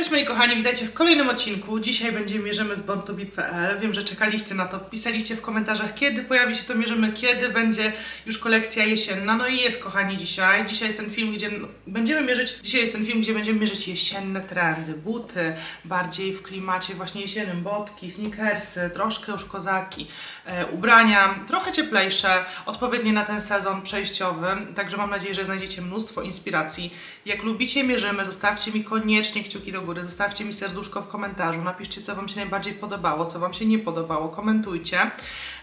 Cześć moi kochani, witajcie w kolejnym odcinku. Dzisiaj będziemy mierzymy z borntobi.pl. Wiem, że czekaliście na to, pisaliście w komentarzach, kiedy pojawi się to mierzymy, kiedy będzie już kolekcja jesienna. No i jest kochani dzisiaj. Dzisiaj jest ten film, gdzie będziemy mierzyć, dzisiaj jest ten film, gdzie będziemy mierzyć jesienne trendy, buty, bardziej w klimacie właśnie jesiennym, botki, sneakersy, troszkę już kozaki, e, ubrania, trochę cieplejsze, odpowiednie na ten sezon przejściowy. Także mam nadzieję, że znajdziecie mnóstwo inspiracji. Jak lubicie mierzymy, zostawcie mi koniecznie kciuki do zostawcie mi serduszko w komentarzu, napiszcie co Wam się najbardziej podobało, co Wam się nie podobało, komentujcie.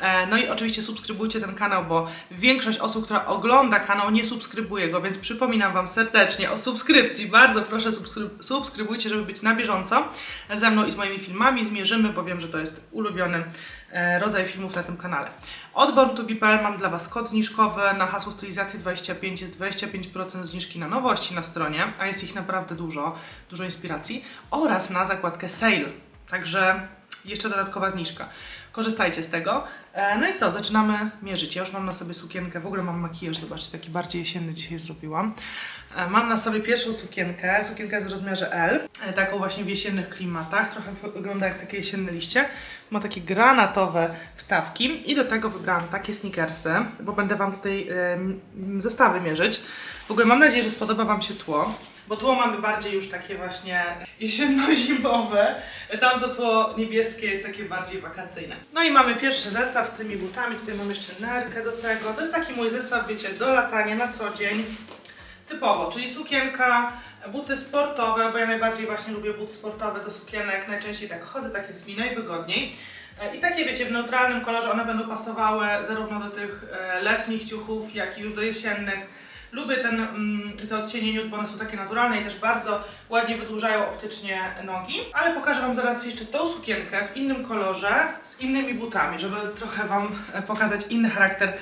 E, No i oczywiście subskrybujcie ten kanał, bo większość osób, która ogląda kanał, nie subskrybuje go, więc przypominam Wam serdecznie o subskrypcji. Bardzo proszę subskryb- subskrybujcie, żeby być na bieżąco ze mną i z moimi filmami. Zmierzymy, bo wiem, że to jest ulubiony rodzaj filmów na tym kanale. Od born2be.pl mam dla Was kod zniżkowy na hasło stylizacji 25 jest 25% zniżki na nowości na stronie, a jest ich naprawdę dużo, dużo inspiracji oraz na zakładkę sale. Także jeszcze dodatkowa zniżka. Korzystajcie z tego. E, No i co, zaczynamy mierzyć. Ja już mam na sobie sukienkę, w ogóle mam makijaż, zobaczcie, taki bardziej jesienny dzisiaj zrobiłam. E, Mam na sobie pierwszą sukienkę, sukienka jest w rozmiarze L, e, taką właśnie w jesiennych klimatach, trochę wygląda jak takie jesienne liście. Ma takie granatowe wstawki i do tego wybrałam takie sneakersy, bo będę Wam tutaj zestawy mierzyć. W ogóle mam nadzieję, że spodoba Wam się tło. Bo tło mamy bardziej już takie właśnie jesienno-zimowe. Tamto tło niebieskie jest takie bardziej wakacyjne. No i mamy pierwszy zestaw z tymi butami. Tutaj mam jeszcze nerkę do tego. To jest taki mój zestaw, wiecie, do latania na co dzień. Typowo, czyli sukienka, buty sportowe, bo ja najbardziej właśnie lubię but sportowy do sukienek. Najczęściej tak chodzę, tak jest mi najwygodniej. E, I takie wiecie, w neutralnym kolorze one będą pasowały zarówno do tych e, letnich ciuchów, jak i już do jesiennych. Lubię ten, mm, te odcienie nude, bo one są takie naturalne i też bardzo ładnie wydłużają optycznie nogi. Ale pokażę Wam zaraz jeszcze tą sukienkę w innym kolorze, z innymi butami, żeby trochę Wam pokazać inny charakter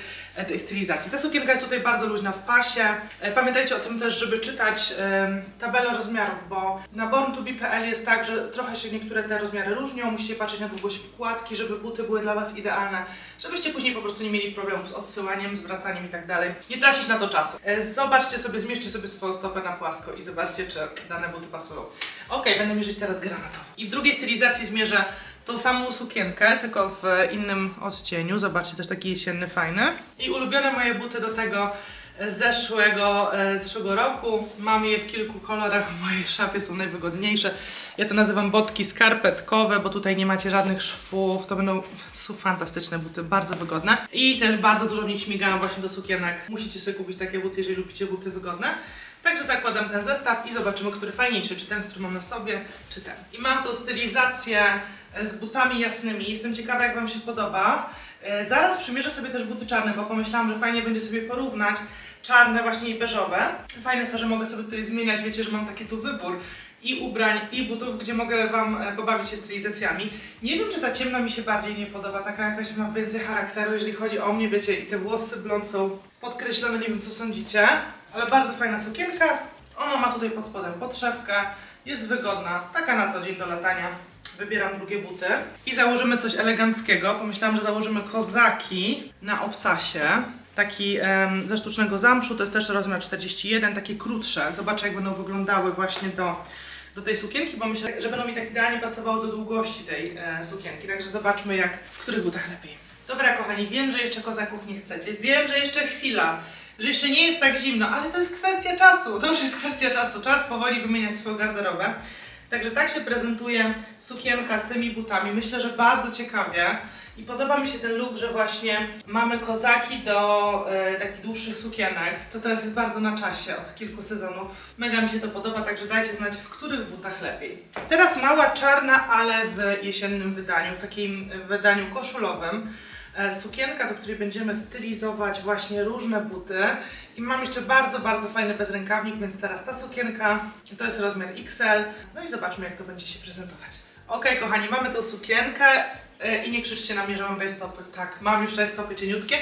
tej stylizacji. Ta sukienka jest tutaj bardzo luźna w pasie. E, Pamiętajcie o tym też, żeby czytać tabelę rozmiarów, bo na born2be.pl jest tak, że trochę się niektóre te rozmiary różnią. Musicie patrzeć na długość wkładki, żeby buty były dla Was idealne, żebyście później po prostu nie mieli problemów z odsyłaniem, zwracaniem i tak dalej. Nie tracić na to czasu. E, Zobaczcie sobie, zmierzcie sobie swoją stopę na płasko i zobaczcie, czy dane buty pasują. Ok, będę mierzyć teraz granatowo. I w drugiej stylizacji zmierzę tą samą sukienkę, tylko w innym odcieniu. Zobaczcie, też taki jesienny, fajny. I ulubione moje buty do tego z zeszłego, e, zeszłego roku. Mam je w kilku kolorach, w mojej szafie są najwygodniejsze. Ja to nazywam botki skarpetkowe, bo tutaj nie macie żadnych szwów. To będą, to są fantastyczne buty, bardzo wygodne. I też bardzo dużo w nich śmigałam właśnie do sukienek. Musicie sobie kupić takie buty, jeżeli lubicie buty wygodne. Także zakładam ten zestaw i zobaczymy, który fajniejszy, czy ten, który mam na sobie, czy ten. I mam tą stylizację e, z butami jasnymi. Jestem ciekawa, jak Wam się podoba. E, Zaraz przymierzę sobie też buty czarne, bo pomyślałam, że fajnie będzie sobie porównać czarne właśnie i beżowe. Fajne jest to, że mogę sobie tutaj zmieniać, wiecie, że mam taki tu wybór i ubrań, i butów, gdzie mogę Wam e, pobawić się stylizacjami. Nie wiem, czy ta ciemna mi się bardziej nie podoba, taka jakaś ma więcej charakteru, jeżeli chodzi o mnie, wiecie, i te włosy blond są podkreślone, nie wiem, co sądzicie, ale bardzo fajna sukienka. Ona ma tutaj pod spodem podszewkę, jest wygodna, taka na co dzień do latania. Wybieram drugie buty i założymy coś eleganckiego. Pomyślałam, że założymy kozaki na obcasie. Taki ze sztucznego zamszu, to jest też rozmiar 41, takie krótsze. Zobaczę, jak będą wyglądały właśnie do, do tej sukienki, bo myślę, że będą mi tak idealnie pasowały do długości tej e, sukienki. Także zobaczmy, jak w których butach lepiej. Dobra, kochani, wiem, że jeszcze kozaków nie chcecie. Wiem, że jeszcze chwila, że jeszcze nie jest tak zimno, ale to jest kwestia czasu. To już jest kwestia czasu. Czas powoli wymieniać swoją garderobę. Także tak się prezentuje sukienka z tymi butami. Myślę, że bardzo ciekawie. I podoba mi się ten look, że właśnie mamy kozaki do e, takich dłuższych sukienek. To teraz jest bardzo na czasie od kilku sezonów. Mega mi się to podoba, także dajcie znać, w których butach lepiej. Teraz mała czarna, ale w jesiennym wydaniu, w takim wydaniu koszulowym. E, Sukienka, do której będziemy stylizować właśnie różne buty. I mam jeszcze bardzo, bardzo fajny bezrękawnik, więc teraz ta sukienka to jest rozmiar XL. No i zobaczmy, jak to będzie się prezentować. Ok, kochani, mamy tą sukienkę e, i nie krzyczcie na mnie, że mam rajstopy. Tak, mam już rajstopy cieniutkie.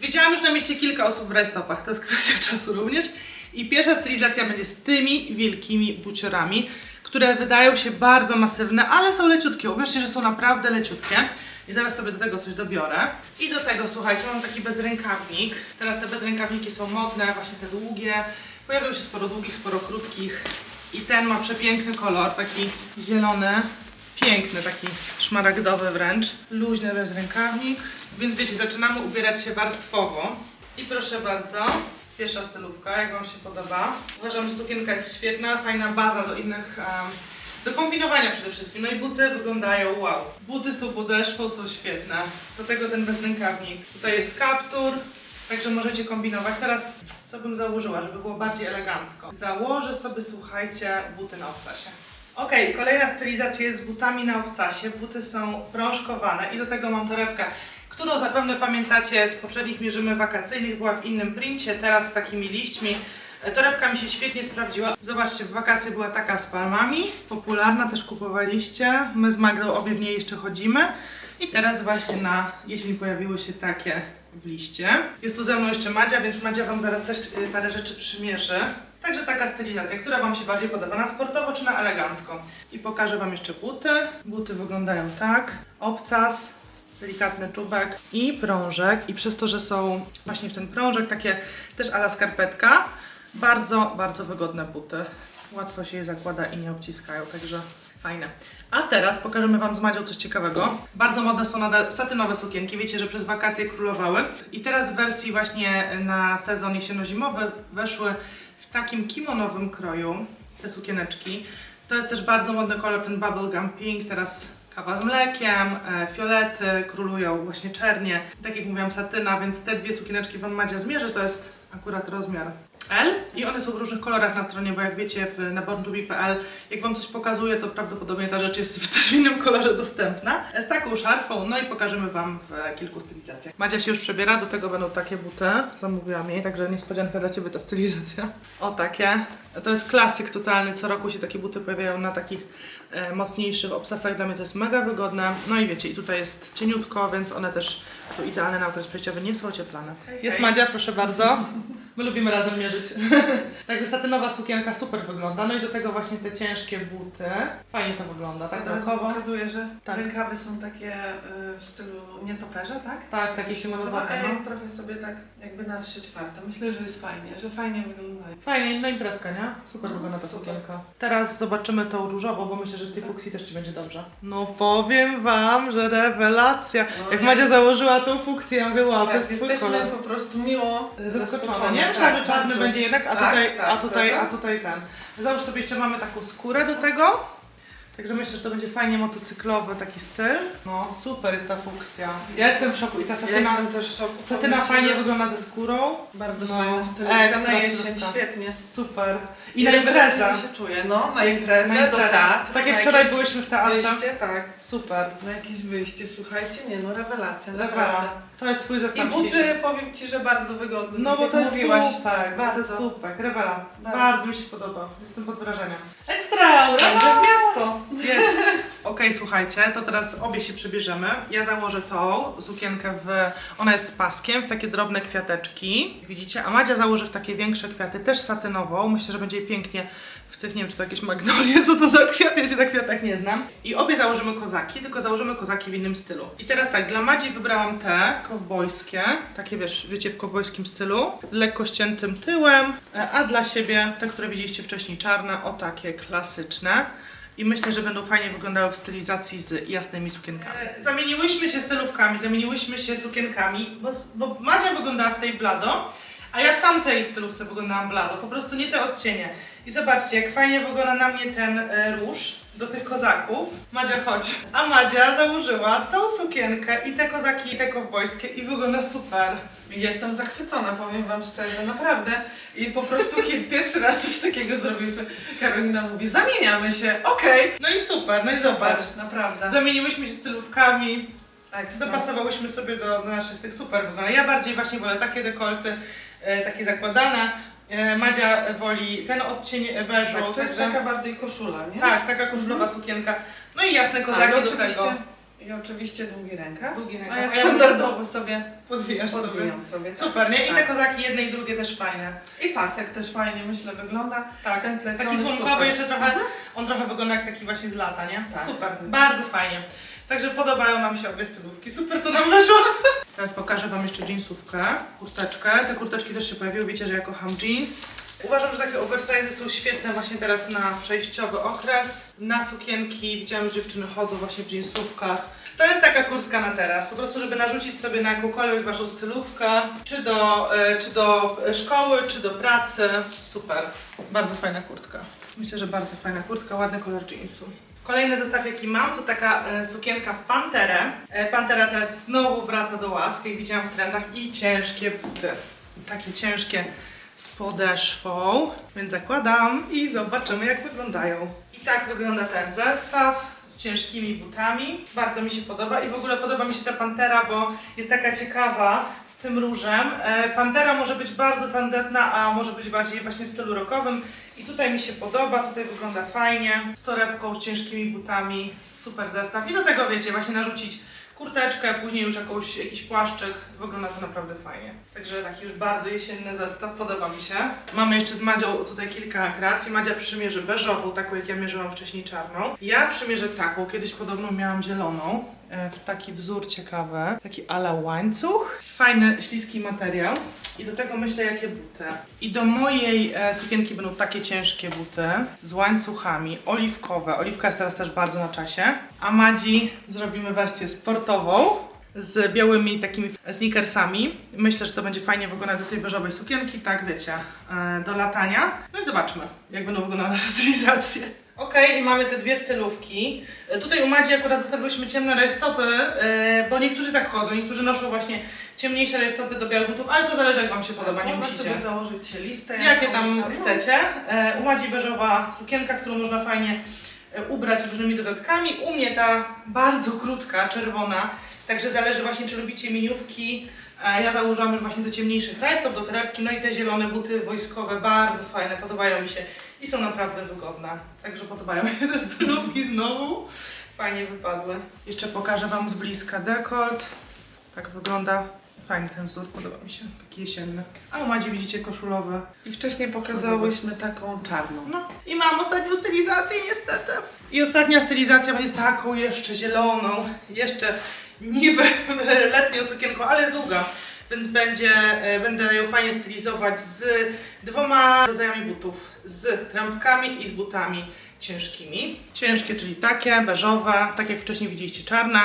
Widziałam już na mieście kilka osób w rajstopach, to jest kwestia czasu również. I pierwsza stylizacja będzie z tymi wielkimi buciorami, które wydają się bardzo masywne, ale są leciutkie. Uwierzcie, że są naprawdę leciutkie. I zaraz sobie do tego coś dobiorę. I do tego, słuchajcie, mam taki bezrękawnik. Teraz te bezrękawniki są modne, właśnie te długie. Pojawiło się sporo długich, sporo krótkich. I ten ma przepiękny kolor, taki zielony, piękny, taki szmaragdowy wręcz. Luźny bezrękawnik. Więc wiecie, zaczynamy ubierać się warstwowo. I proszę bardzo, pierwsza stylówka, jak Wam się podoba. Uważam, że sukienka jest świetna, fajna baza do innych, em, do kombinowania przede wszystkim. No i buty wyglądają wow. Buty z tą podeszwą są świetne. Do tego ten bezrękawnik. Tutaj jest kaptur, Także możecie kombinować. Teraz co bym założyła, żeby było bardziej elegancko? Założę sobie, słuchajcie, buty na obcasie. Okej, kolejna stylizacja jest z butami na obcasie. Buty są prążkowane i do tego mam torebkę, którą zapewne pamiętacie z poprzednich mierzymy wakacyjnych. Była w innym princie, teraz z takimi liśćmi. Torebka mi się świetnie sprawdziła. Zobaczcie, w wakacje była taka z palmami. Popularna, też kupowaliście. My z Magdą obie w niej jeszcze chodzimy. I teraz właśnie na jesień pojawiły się takie w liście. Jest tu ze mną jeszcze Madzia, więc Madzia Wam zaraz też y, parę rzeczy przymierzy. Także taka stylizacja, która Wam się bardziej podoba, na sportowo czy na elegancko. I pokażę Wam jeszcze buty. Buty wyglądają tak. Obcas, delikatny czubek i prążek. I przez to, że są właśnie w ten prążek, takie też ala skarpetka, bardzo, bardzo wygodne buty. Łatwo się je zakłada i nie obciskają, także fajne. A teraz pokażemy Wam z Madzią coś ciekawego. Bardzo modne są nadal satynowe sukienki. Wiecie, że przez wakacje królowały. I teraz w wersji właśnie na sezon jesienno-zimowy weszły w takim kimonowym kroju te sukieneczki. To jest też bardzo modny kolor, ten bubblegum pink. Teraz kawa z mlekiem, e, fiolety, królują właśnie czernie. Tak jak mówiłam, satyna, więc te dwie sukieneczki Wam Madzia zmierzy. To jest akurat rozmiar L i one są w różnych kolorach na stronie, bo jak wiecie w, na borntubi.pl jak Wam coś pokazuję, to prawdopodobnie ta rzecz jest w- też w innym kolorze dostępna. Z taką szarfą, no i pokażemy Wam w kilku stylizacjach. Madzia się już przebiera, do tego będą takie buty, zamówiłam jej, także niespodzianka dla Ciebie ta stylizacja. O takie. To jest klasyk totalny, co roku się takie buty pojawiają na takich e, mocniejszych obsasach, dla mnie to jest mega wygodne. No i wiecie, i tutaj jest cieniutko, więc one też są idealne na okres przejściowy, nie są ocieplane. Jest. Madzia, proszę bardzo. My lubimy razem mierzyć. Także satynowa sukienka super wygląda. No i do tego właśnie te ciężkie buty. Fajnie to wygląda, tak Od razu pokazuje, że Tak. rękawy są takie y, w stylu nietoperza, tak? Tak, takie się Zobacz, No. trochę sobie tak jakby na 3 czwarte. Myślę, że jest fajnie, że fajnie wyglądają. Fajnie, no imprezka, nie? Super wygląda ta sukienka. Teraz zobaczymy tą różową, bo myślę, że w tej fuksji też Ci będzie dobrze. No powiem Wam, że rewelacja. No, Jak ja- Madzia założyła tą fuksję, ja mówię, wow, to Tak, jest twój jesteśmy kolor. po prostu miło Zaskoczona, nie? Myślałam, że czarny bardzo. będzie jednak, a Tak, tutaj, tak, a tutaj, a prawda? tutaj ten. Załóż sobie jeszcze mamy taką skórę do tego. Także myślę, że to będzie fajnie motocyklowy taki styl. No super jest ta fuksja. Ja jestem w szoku i ta Ja satyna, jestem też w szoku. satyna fajnie wygląda ze skórą. Bardzo No, fajna stylówka ekstra na jesień, stylówka. świetnie. Super. I na rewelacyjnie imprezę. się czuję, no, na imprezę, Na do imprezę. teatru. Tak jak na wczoraj jakieś byłyśmy w teatrze. Wyjście, tak. Super. Na jakieś wyjście, słuchajcie, nie no, rewelacja, Rewela. naprawdę. To jest twój I zestaw buty, powiem Ci, że bardzo wygodne. No tak bo jak to jest mówiłaś. super, bardzo. to jest Bardzo. super, rewela. Bardzo. Bardzo. mi się podoba, jestem pod wrażeniem. Ekstra, Także brawo! w miasto. Jest. Okej, słuchajcie, to teraz obie się przybierzemy. Ja założę tą sukienkę w. Ona jest z paskiem, w takie drobne kwiateczki. Widzicie? A Madzia założy w takie większe kwiaty, też satynową. Myślę, że będzie pięknie w tych, nie wiem, czy to jakieś magnolie, co to za kwiat, ja się na kwiatach nie znam. I obie założymy kozaki, tylko założymy kozaki w innym stylu. I teraz tak, dla Madzi wybrałam te kowbojskie, takie wiesz, wiecie, w kowbojskim stylu, lekko ściętym tyłem, e, a dla siebie te, które widzieliście wcześniej, czarne, o takie klasyczne. I myślę, że będą fajnie wyglądały w stylizacji z jasnymi sukienkami. E, Zamieniłyśmy się stylówkami, zamieniłyśmy się sukienkami, bo, bo Madzia wyglądała w tej blado, a ja w tamtej stylówce wyglądałam blado, po prostu nie te odcienie. I zobaczcie, jak fajnie wygląda na mnie ten e, róż do tych kozaków. Madzia, chodź. A Madzia założyła tą sukienkę i te kozaki, i te kowbojskie i wygląda super. Jestem zachwycona, powiem Wam szczerze, naprawdę. I po prostu hit, pierwszy raz coś takiego zrobiliśmy. Karolina mówi, zamieniamy się, okej. No i super, no i zobacz. Super, naprawdę. Zamieniłyśmy się stylówkami, Ekstra. Dopasowałyśmy sobie do, do naszych tych super wygląda. Ja bardziej właśnie wolę takie dekolty, e, takie zakładane. E, Madzia woli ten odcień e, beżu. Tak, to jest także- taka bardziej koszula, nie? tak, taka koszulowa sukienka. No i jasne A, kozaki i do oczywiście, tego. I oczywiście długi rękaw. Długi A rękaw. ja A ja standardowo sobie Podwijasz sobie. podwijam sobie. tak. Super, nie? I te Tak. kozaki jedne i drugie też fajne. I pasek też fajnie, myślę, wygląda. Tak. Ten plecony Taki słomkowy super. jeszcze trochę, on trochę wygląda jak taki właśnie z lata, nie? Tak. Super, bardzo fajnie. Także podobają nam się obie stylówki. Super to nam wyszło. Teraz pokażę Wam jeszcze jeansówkę, kurteczkę. Te kurteczki też się pojawiły, wiecie, że ja kocham jeans. Uważam, że takie oversize są świetne właśnie teraz na przejściowy okres. Na sukienki, widziałam, że dziewczyny chodzą właśnie w jeansówkach. To jest taka kurtka na teraz, po prostu żeby narzucić sobie na jakąkolwiek waszą stylówkę, czy do, e, czy do szkoły, czy do pracy. Super, bardzo fajna kurtka. Myślę, że bardzo fajna kurtka, ładny kolor jeansu. Kolejny zestaw jaki mam to taka e, sukienka w panterę. E, pantera teraz znowu wraca do łask, jak widziałam w trendach i ciężkie buty. Takie ciężkie z podeszwą, więc zakładam i zobaczymy jak wyglądają. I tak wygląda ten zestaw z ciężkimi butami. Bardzo mi się podoba i w ogóle podoba mi się ta pantera, bo jest taka ciekawa tym różem. E, Pantera może być bardzo tandetna, a może być bardziej właśnie w stylu rockowym. I tutaj mi się podoba, tutaj wygląda fajnie, z torebką, z ciężkimi butami, super zestaw. I do tego wiecie, właśnie narzucić kurteczkę, później już jakąś, jakiś płaszczyk, wygląda to naprawdę fajnie. Także taki już bardzo jesienny zestaw, podoba mi się. Mamy jeszcze z Madzią tutaj kilka kreacji. Madzia przymierzy beżową, taką jak ja mierzyłam wcześniej czarną. Ja przymierzę taką, kiedyś podobno miałam zieloną, w taki wzór ciekawy, taki ala łańcuch. Fajny, śliski materiał. I do tego myślę, jakie buty. I do mojej e, sukienki będą takie ciężkie buty z łańcuchami, oliwkowe. Oliwka jest teraz też bardzo na czasie. A Madzi zrobimy wersję sportową z białymi takimi sneakersami. Myślę, że to będzie fajnie wyglądać do tej beżowej sukienki, tak wiecie, e, do latania. No i zobaczmy, jak będą wyglądały nasze stylizacje. Okej, i mamy te dwie stylówki. E, Tutaj u Madzi akurat zostawiłyśmy ciemne rajstopy, e, bo niektórzy tak chodzą, niektórzy noszą właśnie ciemniejsze rajstopy do białych butów, ale to zależy jak Wam się podoba, nie Można musicie. sobie założyć listę. Jakie tam no. chcecie. E, U Madzi beżowa sukienka, którą można fajnie ubrać różnymi dodatkami. U mnie ta bardzo krótka, czerwona. Także zależy właśnie, czy lubicie miniówki. Ja założyłam już właśnie do ciemniejszych rajstop, do torebki. No i te zielone buty wojskowe, bardzo fajne, podobają mi się i są naprawdę wygodne. Także podobają mi się te stylówki znowu. Fajnie wypadły. Jeszcze pokażę Wam z bliska dekolt. Tak wygląda. Fajny ten wzór, podoba mi się. Taki jesienny. A u Madzi widzicie koszulowe. I wcześniej pokazałyśmy taką czarną. No i mam ostatnią stylizację niestety. I ostatnia stylizacja będzie taką jeszcze zieloną, jeszcze niby letnią sukienką, ale jest długa. Więc będzie, e, będę ją fajnie stylizować z dwoma rodzajami butów. Z trampkami i z butami ciężkimi. Ciężkie, czyli takie, beżowe, tak jak wcześniej widzieliście, czarne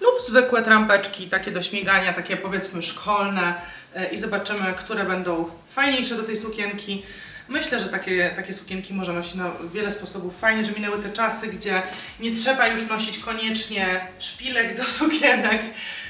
lub zwykłe trampeczki, takie do śmigania, takie powiedzmy szkolne e, i zobaczymy, które będą fajniejsze do tej sukienki. Myślę, że takie, takie sukienki można nosić na wiele sposobów. Fajnie, że minęły te czasy, gdzie nie trzeba już nosić koniecznie szpilek do sukienek.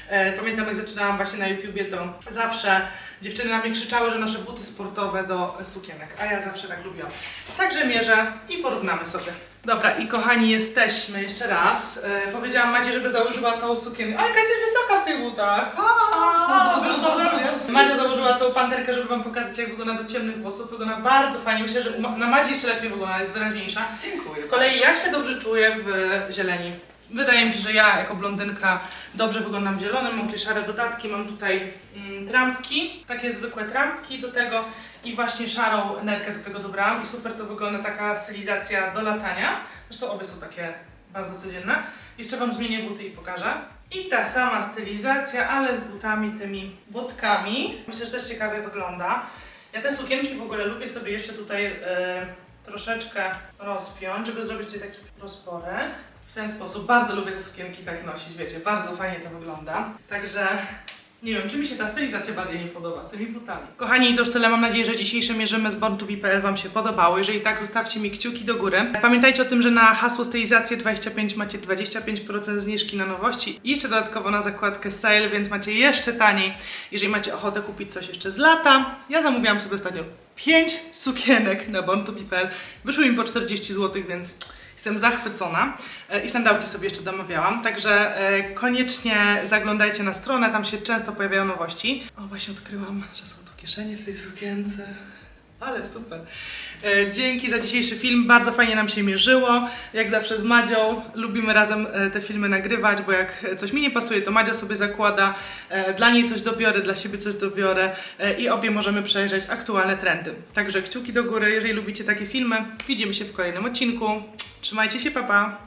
E, Pamiętam, jak zaczynałam właśnie na YouTubie, to zawsze dziewczyny na mnie krzyczały, że noszę buty sportowe do sukienek, a ja zawsze tak lubiłam. Także mierzę i porównamy sobie. Dobra, i kochani, jesteśmy jeszcze raz. E, powiedziałam Madzie, żeby założyła tą sukienkę. A jaka jesteś wysoka w tych butach! A, wyszło mnie. Madzia założyła tą panterkę, żeby wam pokazać, jak wygląda do ciemnych włosów. Wygląda bardzo fajnie. Myślę, że na Madzi jeszcze lepiej wygląda, jest wyraźniejsza. Dziękuję. Z kolei ja się dobrze czuję w zieleni. Wydaje mi się, że ja jako blondynka dobrze wyglądam w zielonym. Mam szare dodatki, mam tutaj mm, trampki, takie zwykłe trampki do tego i właśnie szarą nerkę do tego dobrałam i super to wygląda taka stylizacja do latania. Zresztą obie są takie bardzo codzienne. Jeszcze Wam zmienię buty i pokażę. I ta sama stylizacja, ale z butami tymi butkami. Myślę, że też ciekawie wygląda. Ja te sukienki w ogóle lubię sobie jeszcze tutaj e, troszeczkę rozpiąć, żeby zrobić tutaj taki rozporek. W ten sposób bardzo lubię te sukienki tak nosić, wiecie, bardzo fajnie to wygląda. Także nie wiem, czy mi się ta stylizacja bardziej nie podoba z tymi butami. Kochani, to już tyle. Mam nadzieję, że dzisiejsze mierzymy z born2be.pl Wam się podobało. Jeżeli tak, zostawcie mi kciuki do góry. Pamiętajcie o tym, że na hasło stylizację 25 macie 25% zniżki na nowości i jeszcze dodatkowo na zakładkę sale, więc macie jeszcze taniej. Jeżeli macie ochotę kupić coś jeszcze z lata, ja zamówiłam sobie ostatnio 5 sukienek na born2be.pl. Wyszły mi po 40 zł, więc Jestem zachwycona E, i sandałki sobie jeszcze domawiałam, także e, koniecznie zaglądajcie na stronę, tam się często pojawiają nowości. O, właśnie odkryłam, że są tu kieszenie w tej sukience. Ale super. E, Dzięki za dzisiejszy film. Bardzo fajnie nam się mierzyło. Jak zawsze z Madzią lubimy razem te filmy nagrywać, bo jak coś mi nie pasuje, to Madzia sobie zakłada. Dla niej coś dobiorę, dla siebie coś dobiorę i obie możemy przejrzeć aktualne trendy. Także kciuki do góry, jeżeli lubicie takie filmy. Widzimy się w kolejnym odcinku. Trzymajcie się, papa. Pa.